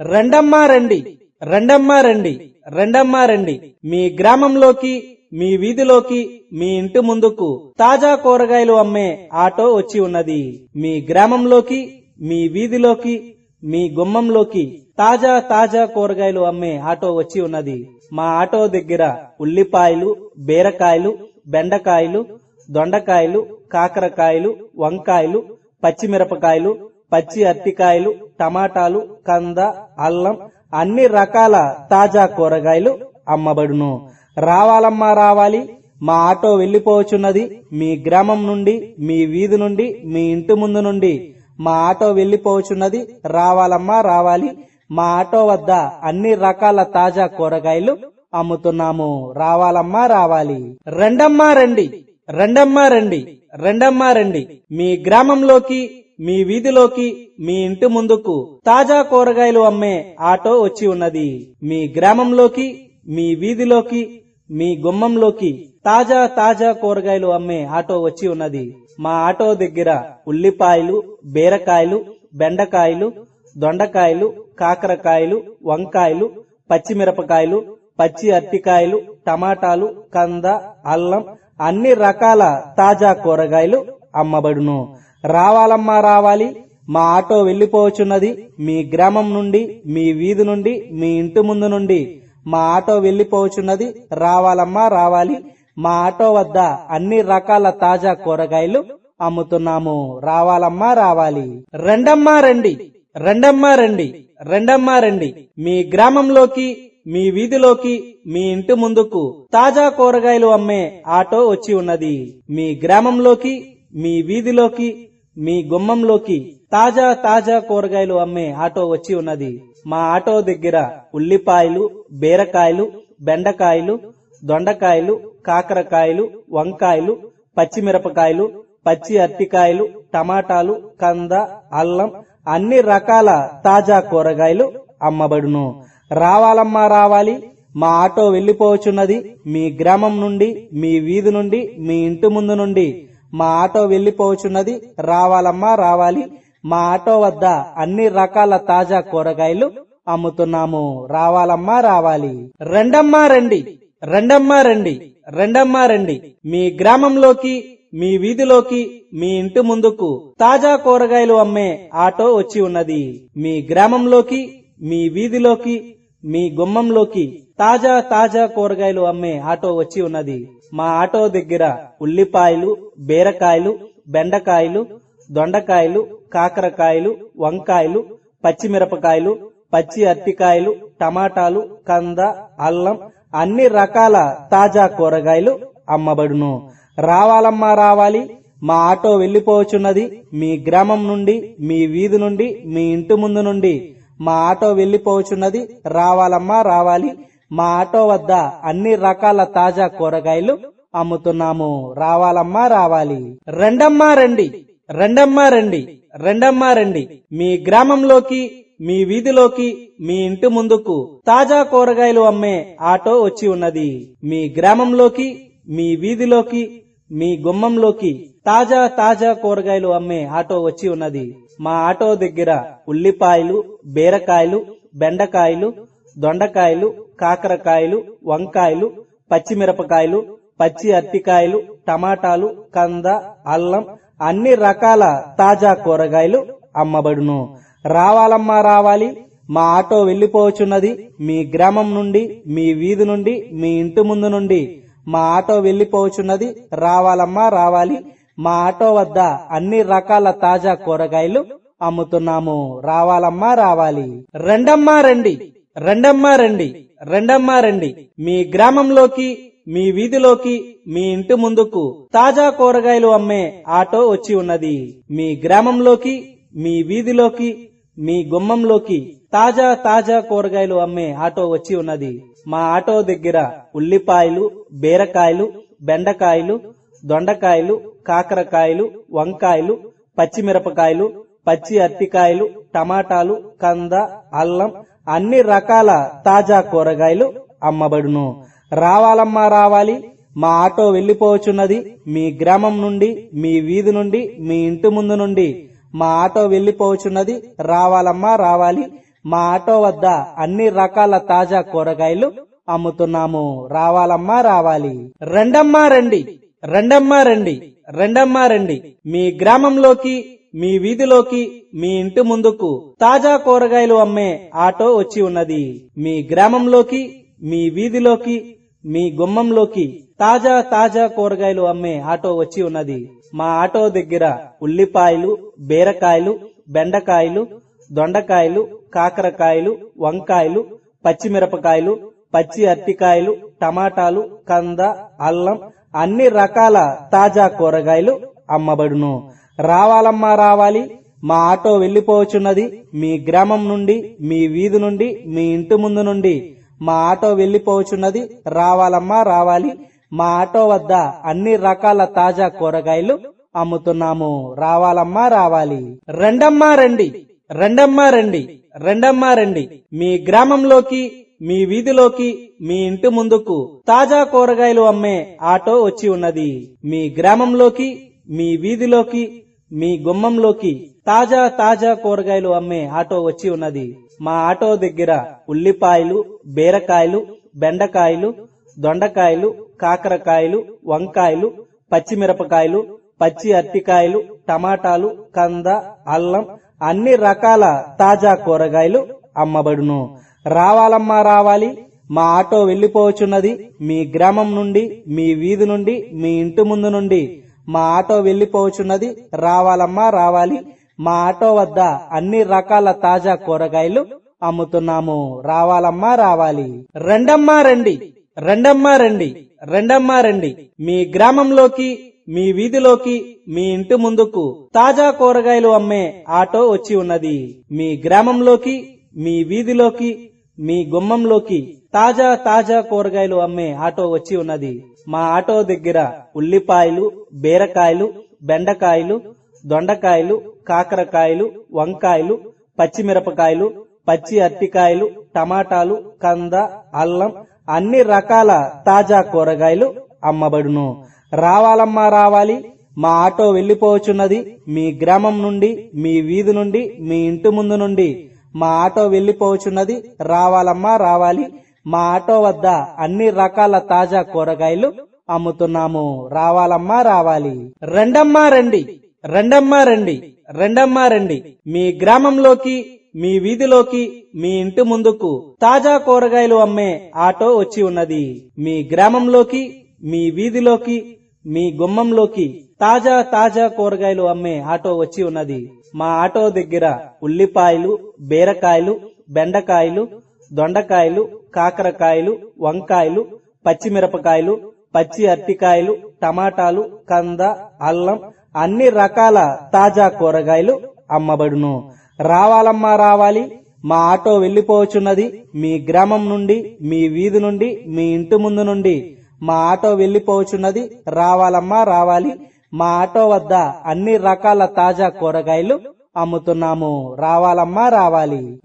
రెండమ్మా రండి రెండమ్మా రండి రెండమ్మా రండి. మీ గ్రామంలోకి మీ వీధిలోకి మీ ఇంటి ముందుకు తాజా కూరగాయలు అమ్మే ఆటో వచ్చి ఉన్నది. మీ గ్రామంలోకి మీ వీధిలోకి మీ గుమ్మంలోకి తాజా తాజా కూరగాయలు అమ్మే ఆటో వచ్చి ఉన్నది. మా ఆటో దగ్గర ఉల్లిపాయలు బీరకాయలు బెండకాయలు దొండకాయలు కాకరకాయలు వంకాయలు పచ్చిమిరపకాయలు పచ్చి అరటికాయలు టమాటాలు కంద అల్లం అన్ని రకాల తాజా కూరగాయలు అమ్మబడును. రావాలమ్మా రావాలి. మా ఆటో వెళ్ళిపోవచ్చున్నది మీ గ్రామం నుండి మీ వీధి నుండి మీ ఇంటి ముందు నుండి. మా ఆటో వెళ్ళిపోవచ్చున్నది రావాలమ్మా రావాలి. మా ఆటో వద్ద అన్ని రకాల తాజా కూరగాయలు అమ్ముతున్నాము. రావాలమ్మా రావాలి. రెండమ్మా రండి. రెండమ్మా రండి. రెండమ్మా రండి. మీ గ్రామంలోకి మీ వీధిలోకి మీ ఇంటి ముందుకు తాజా కూరగాయలు అమ్మే ఆటో వచ్చి ఉన్నది. మీ గ్రామంలోకి మీ వీధిలోకి మీ గుమ్మంలోకి తాజా తాజా కూరగాయలు అమ్మే ఆటో వచ్చి ఉన్నది. మా ఆటో దగ్గర ఉల్లిపాయలు బీరకాయలు బెండకాయలు దొండకాయలు కాకరకాయలు వంకాయలు పచ్చిమిరపకాయలు పచ్చి అరటికాయలు టమాటాలు కంద అల్లం అన్ని రకాల తాజా కూరగాయలు అమ్మబడును. రావాలమ్మా రావాలి. మా ఆటో వెళ్ళిపోవచ్చున్నది మీ గ్రామం నుండి మీ వీధి నుండి మీ ఇంటి ముందు నుండి మా ఆటో వెళ్ళిపోవచ్చున్నది రావాలమ్మా రావాలి. మా ఆటో వద్ద అన్ని రకాల తాజా కూరగాయలు అమ్ముతున్నాము. రావాలమ్మా రావాలి. రెండమ్మా రండి. రెండమ్మా రండి. రెండమ్మా రండి. మీ గ్రామంలోకి మీ వీధిలోకి మీ ఇంటి ముందుకు తాజా కూరగాయలు అమ్మే ఆటో వచ్చి ఉన్నది. మీ గ్రామంలోకి మీ వీధిలోకి మీ గుమ్మంలోకి తాజా తాజా కూరగాయలు అమ్మే ఆటో వచ్చి ఉన్నది. మా ఆటో దగ్గర ఉల్లిపాయలు బీరకాయలు బెండకాయలు దొండకాయలు కాకరకాయలు వంకాయలు పచ్చిమిరపకాయలు పచ్చి అరటికాయలు టమాటాలు కంద అల్లం అన్ని రకాల తాజా కూరగాయలు అమ్మబడును. రావాలమ్మా రావాలి. మా ఆటో వెళ్ళిపోవచ్చున్నది మీ గ్రామం నుండి మీ వీధి నుండి మీ ఇంటి ముందు నుండి. మా ఆటో వెళ్ళిపోవచ్చున్నది రావాలమ్మా రావాలి. మా ఆటో వద్ద అన్ని రకాల తాజా కూరగాయలు అమ్ముతున్నాము. రావాలమ్మా రావాలి. రెండమ్మా రండి. రెండమ్మా రండి. రెండమ్మా రండి. మీ గ్రామంలోకి మీ వీధిలోకి మీ ఇంటి ముందుకు తాజా కూరగాయలు అమ్మే ఆటో వచ్చి ఉన్నది. మీ గ్రామంలోకి మీ వీధిలోకి మీ గుమ్మంలోకి తాజా తాజా కూరగాయలు అమ్మే ఆటో వచ్చి ఉన్నది. మా ఆటో దగ్గర ఉల్లిపాయలు బీరకాయలు బెండకాయలు దొండకాయలు కాకరకాయలు వంకాయలు పచ్చిమిరపకాయలు పచ్చి అరటికాయలు టమాటాలు కంద అల్లం అన్ని రకాల తాజా కూరగాయలు అమ్మబడును. రావాలమ్మా రావాలి. మా ఆటో వెళ్ళిపోవచ్చున్నది మీ గ్రామం నుండి మీ వీధి నుండి మీ ఇంటి ముందు నుండి. మా ఆటో వెళ్ళిపోవచ్చున్నది రావాలమ్మా రావాలి. మా ఆటో వద్ద అన్ని రకాల తాజా కూరగాయలు అమ్ముతున్నాము. రావాలమ్మా రావాలి. రెండమ్మా రండి. రెండమ్మా రండి. రెండమ్మా రండి. మీ గ్రామంలోకి మీ వీధిలోకి మీ ఇంటి ముందుకు తాజా కూరగాయలు అమ్మే ఆటో వచ్చి ఉన్నది. మీ గ్రామంలోకి మీ వీధిలోకి మీ గుమ్మంలోకి తాజా తాజా కూరగాయలు అమ్మే ఆటో వచ్చి ఉన్నది. మా ఆటో దగ్గర ఉల్లిపాయలు బీరకాయలు బెండకాయలు దొండకాయలు కాకరకాయలు వంకాయలు పచ్చిమిరపకాయలు పచ్చి అరటికాయలు టమాటాలు కంద అల్లం అన్ని రకాల తాజా కూరగాయలు అమ్మబడును. రావాలమ్మా రావాలి. మా ఆటో వెళ్ళిపోవచ్చున్నది మీ గ్రామం నుండి మీ వీధి నుండి మీ ఇంటి ముందు నుండి. మా ఆటో వెళ్ళిపోవచ్చున్నది రావాలమ్మా రావాలి. మా ఆటో వద్ద అన్ని రకాల తాజా కూరగాయలు అమ్ముతున్నాము. రావాలమ్మా రావాలి. రెండమ్మా రండి. రెండమ్మా రండి రెండమ్మా రండి. మీ గ్రామంలోకి మీ వీధిలోకి మీ ఇంటి ముందుకు తాజా కూరగాయలు అమ్మే ఆటో వచ్చి ఉన్నది. మీ గ్రామంలోకి మీ వీధిలోకి మీ గుమ్మంలోకి తాజా తాజా కూరగాయలు అమ్మే ఆటో వచ్చి ఉన్నది. మా ఆటో దగ్గర ఉల్లిపాయలు బీరకాయలు బెండకాయలు దొండకాయలు కాకరకాయలు వంకాయలు పచ్చిమిరపకాయలు పచ్చి అత్తికాయలు టమాటాలు కంద అల్లం అన్ని రకాల తాజా కూరగాయలు అమ్మబడును. రావాలమ్మా రావాలి. మా ఆటో వెళ్ళిపోవచ్చున్నది మీ గ్రామం నుండి మీ వీధి నుండి మీ ఇంటి ముందు నుండి. మా ఆటో వెళ్ళిపోవచ్చున్నది రావాలమ్మా రావాలి. మా ఆటో వద్ద అన్ని రకాల తాజా కూరగాయలు అమ్ముతున్నాము. రావాలమ్మా రావాలి. రెండమ్మా రండి. రెండమ్మా రండి. రెండమ్మా రండి. మీ గ్రామంలోకి మీ వీధిలోకి మీ ఇంటి ముందుకు తాజా కూరగాయలు అమ్మే ఆటో వచ్చి ఉన్నది. మీ గ్రామంలోకి మీ వీధిలోకి మీ గుమ్మంలోకి తాజా తాజా కూరగాయలు అమ్మే ఆటో వచ్చి ఉన్నది. మా ఆటో దగ్గర ఉల్లిపాయలు బీరకాయలు బెండకాయలు దొండకాయలు కాకరకాయలు వంకాయలు పచ్చిమిరపకాయలు పచ్చి అరటికాయలు టమాటాలు కంద అల్లం అన్ని రకాల తాజా కూరగాయలు అమ్మబడును. రావాలమ్మా రావాలి. మా ఆటో వెళ్ళిపోవచ్చున్నది మీ గ్రామం నుండి మీ వీధి నుండి మీ ఇంటి ముందు నుండి. మా ఆటో వెళ్ళిపోవచ్చున్నది రావాలమ్మా రావాలి. మా ఆటో వద్ద అన్ని రకాల తాజా కూరగాయలు అమ్ముతున్నాము. రావాలమ్మా రావాలి. రెండమ్మా రండి. రెండమ్మా రండి. రెండమ్మా రండి. మీ గ్రామంలోకి మీ వీధిలోకి మీ ఇంటి ముందుకు తాజా కూరగాయలు అమ్మే ఆటో వచ్చి ఉన్నది. మీ గ్రామంలోకి మీ వీధిలోకి మీ గుమ్మంలోకి తాజా తాజా కూరగాయలు అమ్మే ఆటో వచ్చి ఉన్నది. మా ఆటో దగ్గర ఉల్లిపాయలు బీరకాయలు బెండకాయలు దొండకాయలు కాకరకాయలు వంకాయలు పచ్చిమిరపకాయలు పచ్చి అరటికాయలు టమాటాలు కంద అల్లం అన్ని రకాల తాజా కూరగాయలు అమ్మబడును. రావాలమ్మా రావాలి. మా ఆటో వెళ్ళిపోవచ్చున్నది మీ గ్రామం నుండి మీ వీధి నుండి మీ ఇంటి ముందు నుండి. మా ఆటో వెళ్ళిపోవచ్చున్నది రావాలమ్మా రావాలి. మా ఆటో వద్ద అన్ని రకాల తాజా కూరగాయలు అమ్ముతున్నాము. రావాలమ్మా రావాలి. రెండమ్మా రండి. రెండమ్మా రండి. రెండమ్మా రండి. మీ గ్రామంలోకి మీ వీధిలోకి మీ ఇంటి ముందుకు తాజా కూరగాయలు అమ్మే ఆటో వచ్చి ఉన్నది. మీ గ్రామంలోకి మీ వీధిలోకి మీ గుమ్మంలోకి తాజా తాజా కూరగాయలు అమ్మే ఆటో వచ్చి ఉన్నది. మా ఆటో దగ్గర ఉల్లిపాయలు బీరకాయలు బెండకాయలు దొండకాయలు కాకరకాయలు వంకాయలు పచ్చిమిరపకాయలు పచ్చి అరటికాయలు టమాటాలు కంద అల్లం అన్ని రకాల తాజా కూరగాయలు అమ్మబడును. రావాలమ్మా రావాలి. మా ఆటో వెళ్ళిపోవచ్చున్నది మీ గ్రామం నుండి మీ వీధి నుండి మీ ఇంటి ముందు నుండి. మా ఆటో వెళ్ళిపోవచ్చున్నది రావాలమ్మా రావాలి. మా ఆటో వద్ద అన్ని రకాల తాజా కూరగాయలు అమ్ముతున్నాము. రావాలమ్మా రావాలి. రెండమ్మా రండి. రెండమ్మా రండి. రెండమ్మా రండి. మీ గ్రామంలోకి మీ వీధిలోకి మీ ఇంటి ముందుకు తాజా కూరగాయలు అమ్మే ఆటో వచ్చి ఉన్నది. మీ గ్రామంలోకి మీ వీధిలోకి మీ గుమ్మంలోకి తాజా తాజా కూరగాయలు అమ్మే ఆటో వచ్చి ఉన్నది. మా ఆటో దగ్గర ఉల్లిపాయలు బీరకాయలు బెండకాయలు దొండకాయలు కాకరకాయలు వంకాయలు పచ్చిమిరపకాయలు పచ్చి అరటికాయలు టమాటాలు కంద అల్లం అన్ని రకాల తాజా కూరగాయలు అమ్మబడును. రావాలమ్మా రావాలి. మా ఆటో వెళ్ళిపోవచ్చున్నది మీ గ్రామం నుండి మీ వీధి నుండి మీ ఇంటి ముందు నుండి. మా ఆటో వెళ్ళిపోవచ్చున్నది రావాలమ్మా రావాలి. మా ఆటో వద్ద అన్ని రకాల తాజా కూరగాయలు అమ్ముతున్నాము. రావాలమ్మా రావాలి.